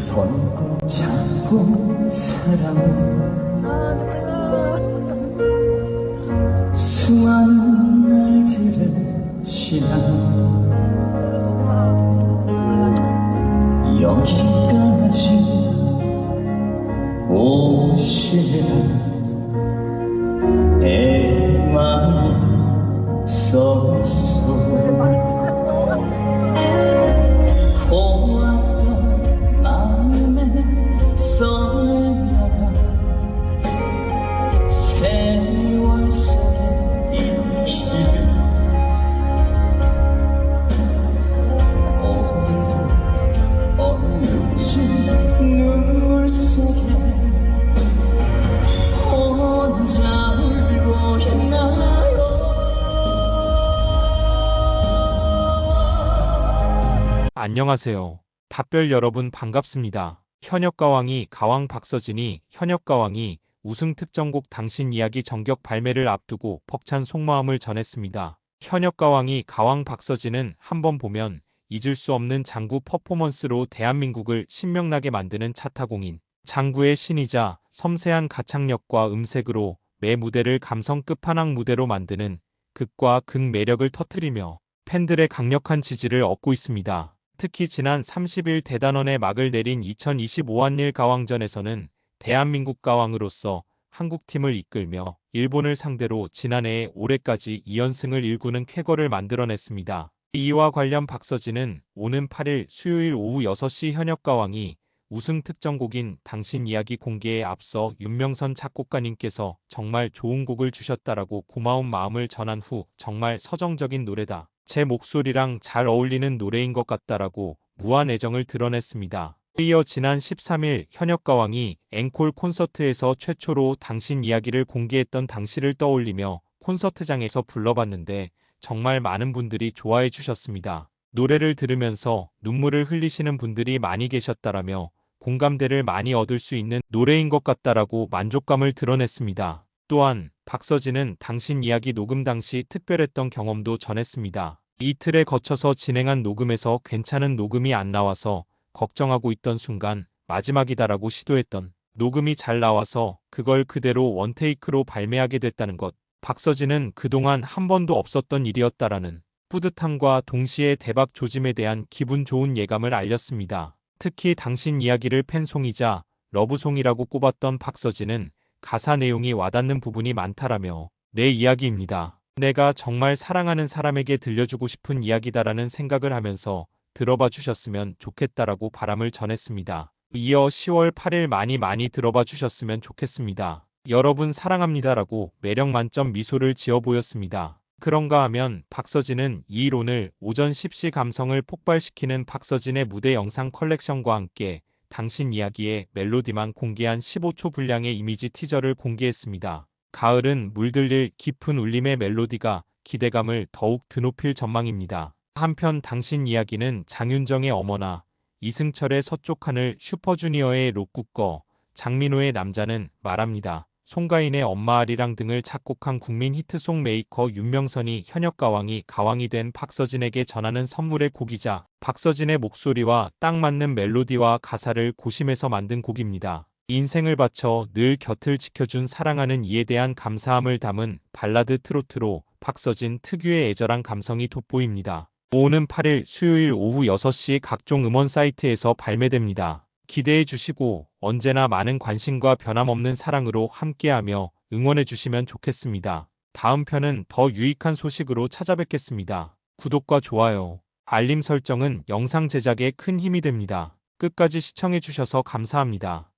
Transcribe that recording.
손꼭 잡고 사랑은 수많은 날들을 지나 여기까지 오시리라. 애만 썼소 안녕하세요. 답별 여러분 반갑습니다. 현역가왕이 가왕 박서진이 현역가왕이 우승 특정곡 당신 이야기 정격 발매를 앞두고 벅찬 속마음을 전했습니다. 현역가왕이 가왕 박서진은 한번 보면 잊을 수 없는 장구 퍼포먼스로 대한민국을 신명나게 만드는 차타공인 장구의 신이자 섬세한 가창력과 음색으로 매 무대를 감성 끝판왕 무대로 만드는 극과 극 매력을 터뜨리며 팬들의 강력한 지지를 얻고 있습니다. 특히 지난 30일 대단원에 막을 내린 2025 한일 가왕전에서는 대한민국 가왕으로서 한국팀을 이끌며 일본을 상대로 지난해에 올해까지 2연승을 일구는 쾌거를 만들어냈습니다. 이와 관련 박서진은 오는 8일 수요일 오후 6시 현역 가왕이 우승 특정곡인 당신 이야기 공개에 앞서 윤명선 작곡가님께서 정말 좋은 곡을 주셨다라고 고마운 마음을 전한 후 정말 서정적인 노래다. 제 목소리랑 잘 어울리는 노래인 것 같다라고 무한 애정을 드러냈습니다. 이어 지난 13일 현역가왕이 앵콜 콘서트에서 최초로 당신 이야기를 공개했던 당시를 떠올리며 콘서트장에서 불러봤는데 정말 많은 분들이 좋아해 주셨습니다. 노래를 들으면서 눈물을 흘리시는 분들이 많이 계셨다라며 공감대를 많이 얻을 수 있는 노래인 것 같다라고 만족감을 드러냈습니다. 또한 박서진은 당신 이야기 녹음 당시 특별했던 경험도 전했습니다. 이틀에 거쳐서 진행한 녹음에서 괜찮은 녹음이 안 나와서 걱정하고 있던 순간 마지막이다라고 시도했던 녹음이 잘 나와서 그걸 그대로 원테이크로 발매하게 됐다는 것. 박서진은 그동안 한 번도 없었던 일이었다라는 뿌듯함과 동시에 대박 조짐에 대한 기분 좋은 예감을 알렸습니다. 특히 당신 이야기를 팬송이자 러브송이라고 꼽았던 박서진은 가사 내용이 와닿는 부분이 많다라며 내 이야기입니다. 내가 정말 사랑하는 사람에게 들려주고 싶은 이야기다라는 생각을 하면서 들어봐 주셨으면 좋겠다라고 바람을 전했습니다. 이어 10월 8일 많이 많이 들어봐 주셨으면 좋겠습니다. 여러분 사랑합니다라고 매력 만점 미소를 지어 보였습니다. 그런가 하면 박서진은 이 이론을 오전 10시 감성을 폭발시키는 박서진의 무대 영상 컬렉션과 함께 당신 이야기의 멜로디만 공개한 15초 분량의 이미지 티저를 공개했습니다. 가을은 물들릴 깊은 울림의 멜로디가 기대감을 더욱 드높일 전망입니다. 한편 당신 이야기는 장윤정의 어머나, 이승철의 서쪽 하늘, 슈퍼주니어의 록국거, 장민호의 남자는 말합니다. 송가인의 엄마 아리랑 등을 작곡한 국민 히트송 메이커 윤명선이 현역 가왕이 가왕이 된 박서진에게 전하는 선물의 곡이자 박서진의 목소리와 딱 맞는 멜로디와 가사를 고심해서 만든 곡입니다. 인생을 바쳐 늘 곁을 지켜준 사랑하는 이에 대한 감사함을 담은 발라드 트로트로 박서진 특유의 애절한 감성이 돋보입니다. 오는 8일 수요일 오후 6시 각종 음원 사이트에서 발매됩니다. 기대해 주시고 언제나 많은 관심과 변함없는 사랑으로 함께하며 응원해 주시면 좋겠습니다. 다음 편은 더 유익한 소식으로 찾아뵙겠습니다. 구독과 좋아요, 알림 설정은 영상 제작에 큰 힘이 됩니다. 끝까지 시청해 주셔서 감사합니다.